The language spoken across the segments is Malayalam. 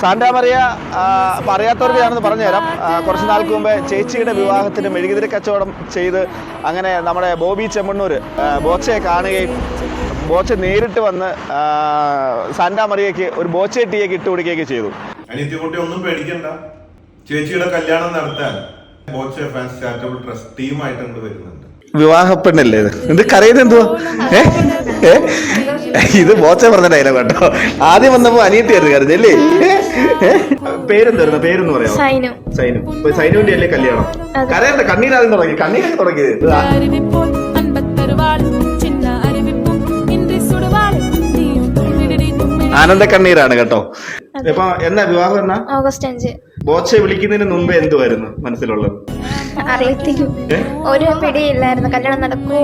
സാന്റാമറിയ മറിയ അറിയാത്തവർക്ക് ഞാനൊന്ന് പറഞ്ഞുതരാം. കുറച്ച് നാൾക്ക് മുമ്പേ ചേച്ചിയുടെ വിവാഹത്തിന് മെഴുകുതിരി കച്ചവടം ചെയ്ത് അങ്ങനെ നമ്മുടെ ബോബി ചെമ്മണ്ണൂർ ബോച്ചയെ കാണുകയും ബോച്ച നേരിട്ട് വന്ന് സാന്റാ മറിയക്ക് ഒരു ബോച്ചെ ടീയൊക്കെ ഇട്ട് കൊടുക്കുകയൊക്കെ ചെയ്തു. അനിയത്തിക്കുട്ടി ഒന്നും പേടിക്കണ്ട. ചേച്ചിയുടെ കല്യാണം നടത്താൻ ബോച്ചെ ഫാൻസ് ചാരിറ്റബിൾ ട്രസ്റ്റ് ടീമായിട്ട് അങ്ങോട്ട് വരുന്നുണ്ട്. വിവാഹപ്പെണ്ണല്ലേ ഇത്? എന്ത് കരയുന്നത് എന്തുവാ? ഏ? ഏ? ഇത് മോച്ച പറഞ്ഞ ഡയലോഗ് കേട്ടോ ആദ്യം വന്നപ്പോ അനിയത്തിയായിരുന്നു കരുതി അല്ലേ? പേരെന്തായിരുന്നു? പേരെന്ന് പറയാം സൈനു. സൈനു. സൈനുവിന്റെ അല്ലേ കല്യാണം? കരയണ്ട കണ്ണീരാദ്യം തുടങ്ങി കണ്ണീരാണ് തുടങ്ങിയത് ആനന്ദ കണ്ണീരാണ് കേട്ടോ. ഇപ്പൊ എന്നാ വിവാഹം എന്നാ? ഓഗസ്റ്റ് അഞ്ച്. ബോച്ചെ വിളിക്കുന്നതിന് മുമ്പ് എന്തുവായിരുന്നു മനസ്സിലുള്ളത്? അറിയത്തില്ല? ഒരു പിടിയില്ലായിരുന്നു. കല്യാണം നടക്കുമോ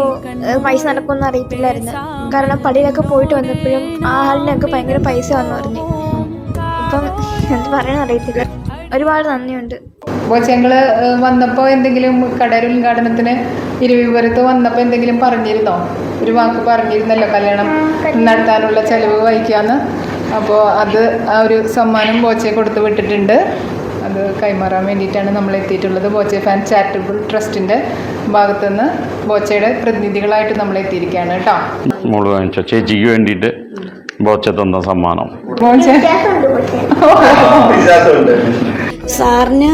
പൈസ നടക്കുമെന്ന് അറിയത്തില്ലായിരുന്നു. കാരണം പള്ളിയിലൊക്കെ പോയിട്ട് വന്നപ്പോഴും ആ ആളിനൊക്കെ ഭയങ്കര പൈസ വന്നു പറഞ്ഞു. അപ്പം എന്ത് പറയണ അറിയത്തില്ല. ഒരുപാട് നന്ദിയുണ്ട്. അപ്പോൾ ഞങ്ങൾ വന്നപ്പോൾ എന്തെങ്കിലും കടയുടെ ഉദ്ഘാടനത്തിന് ഇരുവിപുരത്ത് വന്നപ്പോൾ എന്തെങ്കിലും പറഞ്ഞിരുന്നോ? ഒരു വാക്ക് പറഞ്ഞിരുന്നല്ലോ കല്യാണം നടത്താനുള്ള ചെലവ് വഹിക്കാന്ന്. അപ്പോൾ അത് ആ ഒരു സമ്മാനം ബോച്ചെ കൊടുത്തു വിട്ടിട്ടുണ്ട്. അത് കൈമാറാൻ വേണ്ടിയിട്ടാണ് നമ്മൾ എത്തിയിട്ടുള്ളത് ബോച്ചെ ഫാൻ ചാരിറ്റബിൾ ട്രസ്റ്റിന്റെ ഭാഗത്തുനിന്ന് ബോച്ചയുടെ പ്രതിനിധികളായിട്ട് നമ്മൾ എത്തിയിരിക്കുകയാണ് കേട്ടോ. മോൾ വാങ്ങിച്ച ചേച്ചിക്ക് വേണ്ടിയിട്ട് ബോച്ച തന്ന സമ്മാനം. സാറിന്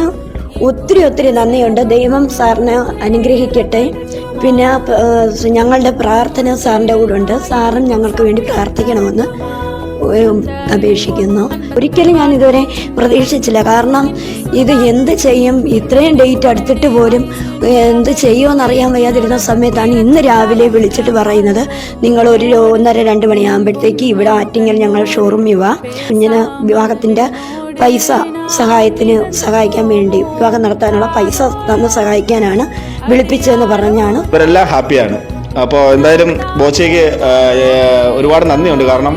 ഒത്തിരി ഒത്തിരി നന്ദിയുണ്ട്. ദൈവം സാറിനെ അനുഗ്രഹിക്കട്ടെ. പിന്നെ ഞങ്ങളുടെ പ്രാർത്ഥന സാറിന്റെ കൂടെ ഉണ്ട്. സാറും ഞങ്ങൾക്ക് വേണ്ടി പ്രാർത്ഥിക്കണമെന്ന് അപേക്ഷിക്കുന്നു. ഒരിക്കലും ഞാൻ ഇതുവരെ പ്രതീക്ഷിച്ചില്ല. കാരണം ഇത് എന്ത് ചെയ്യും? ഇത്രയും ഡേറ്റ് അടുത്തിട്ട് പോലും എന്ത് ചെയ്യുമെന്ന് അറിയാൻ വയ്യാതിരുന്ന സമയത്താണ് ഇന്ന് രാവിലെ വിളിച്ചിട്ട് പറയുന്നത്. നിങ്ങൾ ഒരു ഒന്നര രണ്ട് മണിയാകുമ്പോഴത്തേക്ക് ഇവിടെ ആറ്റിങ്ങൽ ഞങ്ങൾ ഷോറൂം വാ. കുഞ്ഞിന് വിവാഹത്തിന്റെ പൈസ സഹായത്തിന് സഹായിക്കാൻ വേണ്ടി വിവാഹം നടത്താനുള്ള പൈസ തന്ന് സഹായിക്കാനാണ് വിളിപ്പിച്ചതെന്ന് പറഞ്ഞാണ്. ഇവരെല്ലാം ഹാപ്പിയാണ് അപ്പോൾ എന്തായാലും ബോച്ചയ്ക്ക് ഒരുപാട് നന്ദിയുണ്ട്. കാരണം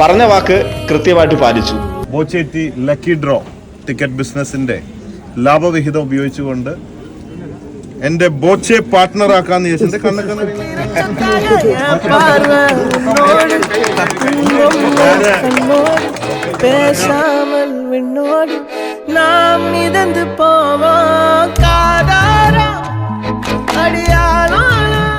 പറഞ്ഞ വാക്ക് കൃത്യമായിട്ട് പാലിച്ചു ബോച്ചേറ്റി ലക്കി ഡ്രോ ടിക്കറ്റ് ബിസിനസിന്റെ ലാഭവിഹിതം ഉപയോഗിച്ചുകൊണ്ട് എന്റെ ബോച്ചെ പാർട്ട്ണർ ആക്കാന്ന് ചോദിച്ചെന്റെ കണ്ണൊക്കെ பேசாமல் விண்ணோடு நாம் மிதந்து போவோம்